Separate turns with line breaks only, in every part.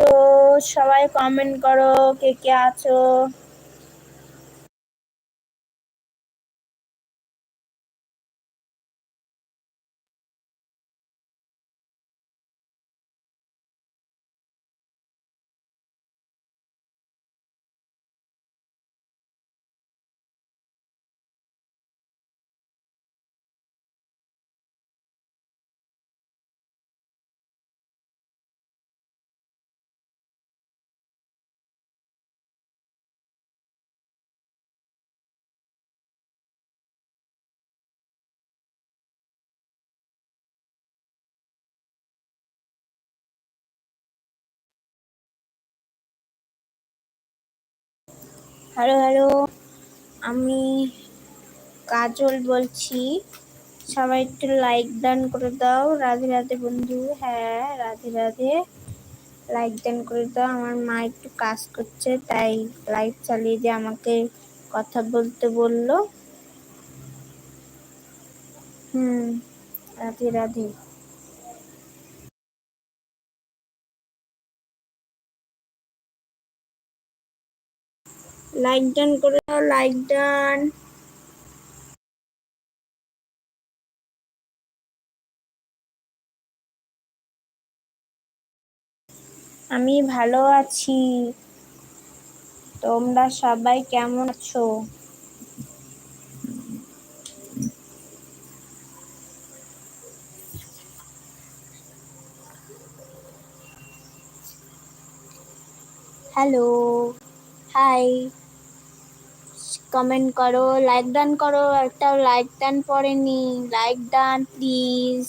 আছো? সবাই কমেন্ট করো কে কে আছো? Hello hello. আমি কাজল বলছি। সবাই একটু লাইক দান করে দাও। রাধে রাধে বন্ধু। হ্যাঁ রাধে রাধে। লাইক দান করে দাও। আমার মা একটু কাজ করছে, তাই লাইট চালিয়ে দিয়ে আমাকে কথা বলতে বলল। হুম, রাধে রাধে। লাইক ডান করে দাও লাইক ডান আমি ভালো আছি। তোমরা সবাই কেমন আছো? হ্যালো হাই কমেন্ট করো লাইক ডান করো একটা লাইক ডান পড়েনি। Like done please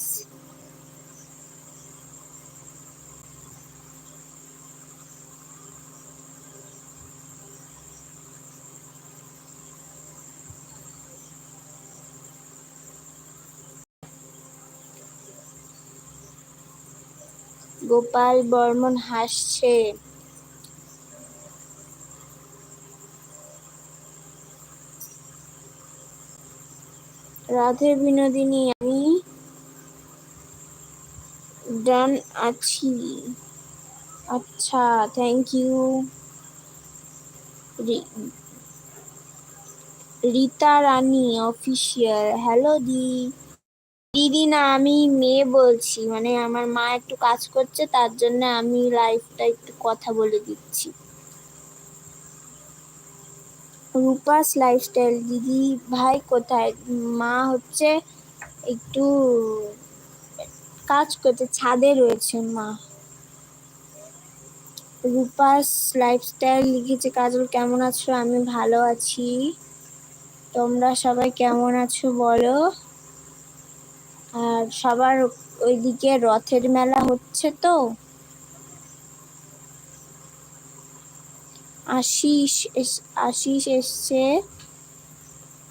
Gopal Barman হাসছে। রাধে বিনোদিনী, আমি ডান আছি। আচ্ছা thank you Rita Rani official hello দি। দিদি না, আমি মেয়ে বলছি মানে আমার মা একটু কাজ করছে, তার জন্য আমি লাইফটা একটু কথা বলে দিচ্ছি। রূপাস লাইফস্টাইল দিদি ভাই কোথায়? মা হচ্ছে একটু কাজ করতে, ছাদে রয়েছে মা। রূপাস লাইফস্টাইল লিখেছে, কাজল কেমন আছো? আমি ভালো আছি। তোমরা সবাই কেমন আছো বলো? আর সবার ওইদিকে রথের মেলা হচ্ছে তো? আশিস আশিস এসছে।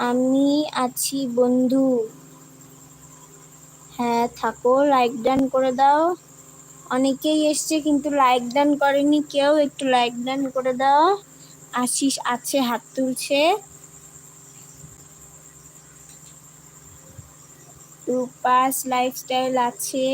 আমি আছি, বন্ধু। হ্যাঁ থাকো লাইক ডান করে দাও। অনেকেই এসছে কিন্তু লাইক ডান করেনি কেউ, একটু লাইক ডান করে দাও। আশিস আছে, হাত তুলছে। রূপাস লাইফস্টাইল আছে।